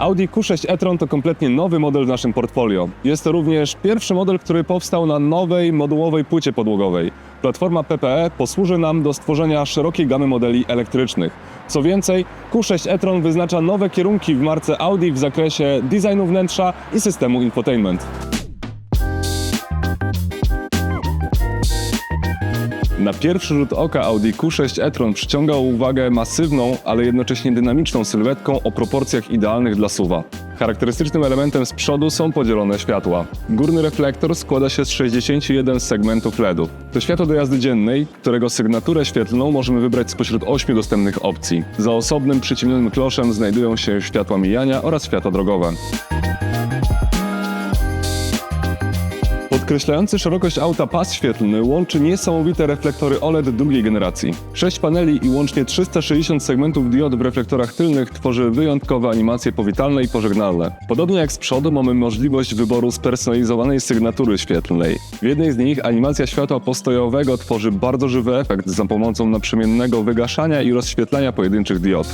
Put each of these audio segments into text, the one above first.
Audi Q6 e-tron to kompletnie nowy model w naszym portfolio. Jest to również pierwszy model, który powstał na nowej modułowej płycie podłogowej. Platforma PPE posłuży nam do stworzenia szerokiej gamy modeli elektrycznych. Co więcej, Q6 e-tron wyznacza nowe kierunki w marce Audi w zakresie designu wnętrza i systemu infotainment. Na pierwszy rzut oka Audi Q6 e-tron przyciągał uwagę masywną, ale jednocześnie dynamiczną sylwetką o proporcjach idealnych dla suwa. Charakterystycznym elementem z przodu są podzielone światła. Górny reflektor składa się z 61 segmentów LEDów. To światło do jazdy dziennej, którego sygnaturę świetlną możemy wybrać spośród 8 dostępnych opcji. Za osobnym przyciemnionym kloszem znajdują się światła mijania oraz światła drogowe. Podkreślający szerokość auta pas świetlny łączy niesamowite reflektory OLED drugiej generacji. Sześć paneli i łącznie 360 segmentów diod w reflektorach tylnych tworzy wyjątkowe animacje powitalne i pożegnalne. Podobnie jak z przodu mamy możliwość wyboru spersonalizowanej sygnatury świetlnej. W jednej z nich animacja światła postojowego tworzy bardzo żywy efekt za pomocą naprzemiennego wygaszania i rozświetlania pojedynczych diod.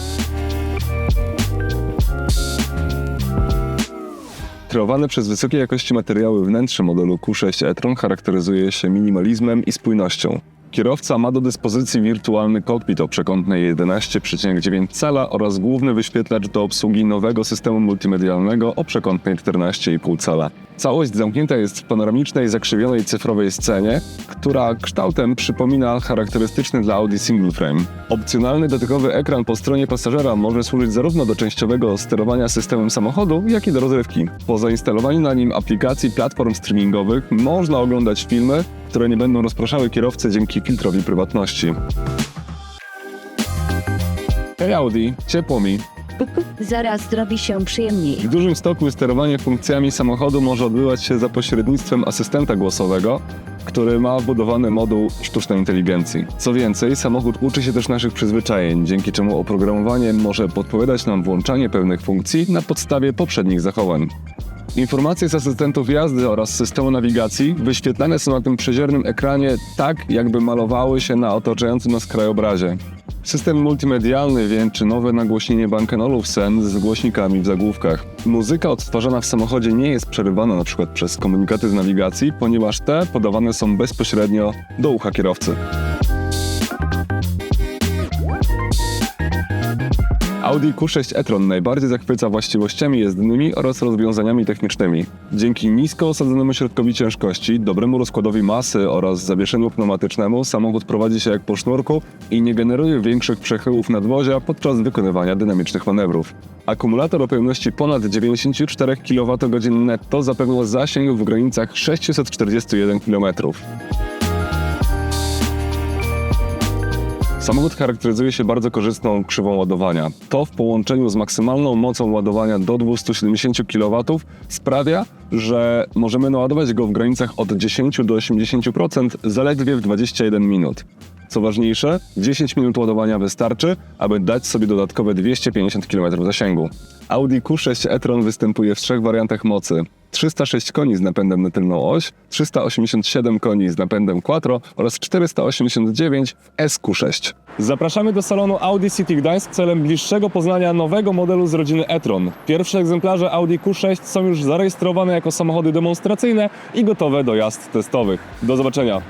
Kreowane przez wysokiej jakości materiały wnętrze modelu Q6 e-tron charakteryzuje się minimalizmem i spójnością. Kierowca ma do dyspozycji wirtualny kokpit o przekątnej 11,9 cala oraz główny wyświetlacz do obsługi nowego systemu multimedialnego o przekątnej 14,5 cala. Całość zamknięta jest w panoramicznej, zakrzywionej cyfrowej scenie, która kształtem przypomina charakterystyczny dla Audi single frame. Opcjonalny dotykowy ekran po stronie pasażera może służyć zarówno do częściowego sterowania systemem samochodu, jak i do rozrywki. Po zainstalowaniu na nim aplikacji platform streamingowych można oglądać filmy, które nie będą rozpraszały kierowcy dzięki filtrowi prywatności. Hej Audi, ciepło mi. Zaraz zrobi się przyjemniej. W dużym stopniu sterowanie funkcjami samochodu może odbywać się za pośrednictwem asystenta głosowego, który ma wbudowany moduł sztucznej inteligencji. Co więcej, samochód uczy się też naszych przyzwyczajeń, dzięki czemu oprogramowanie może podpowiadać nam włączanie pewnych funkcji na podstawie poprzednich zachowań. Informacje z asystentów jazdy oraz systemu nawigacji wyświetlane są na tym przeziernym ekranie tak, jakby malowały się na otaczającym nas krajobrazie. System multimedialny wieńczy nowe nagłośnienie Bang Olufsen z głośnikami w zagłówkach. Muzyka odtwarzana w samochodzie nie jest przerywana np. przez komunikaty z nawigacji, ponieważ te podawane są bezpośrednio do ucha kierowcy. Audi Q6 e-tron najbardziej zachwyca właściwościami jezdnymi oraz rozwiązaniami technicznymi. Dzięki nisko osadzonemu środkowi ciężkości, dobremu rozkładowi masy oraz zawieszeniu pneumatycznemu samochód prowadzi się jak po sznurku i nie generuje większych przechyłów nadwozia podczas wykonywania dynamicznych manewrów. Akumulator o pojemności ponad 94 kWh netto zapewniał zasięg w granicach 641 km. Samochód charakteryzuje się bardzo korzystną krzywą ładowania. To w połączeniu z maksymalną mocą ładowania do 270 kW sprawia, że możemy naładować go w granicach od 10 do 80% zaledwie w 21 minut. Co ważniejsze, 10 minut ładowania wystarczy, aby dać sobie dodatkowe 250 km zasięgu. Audi Q6 e-tron występuje w trzech wariantach mocy. 306 koni z napędem na tylną oś, 387 koni z napędem quattro oraz 489 w SQ6. Zapraszamy do salonu Audi City Gdańsk celem bliższego poznania nowego modelu z rodziny e-tron. Pierwsze egzemplarze Audi Q6 są już zarejestrowane jako samochody demonstracyjne i gotowe do jazd testowych. Do zobaczenia!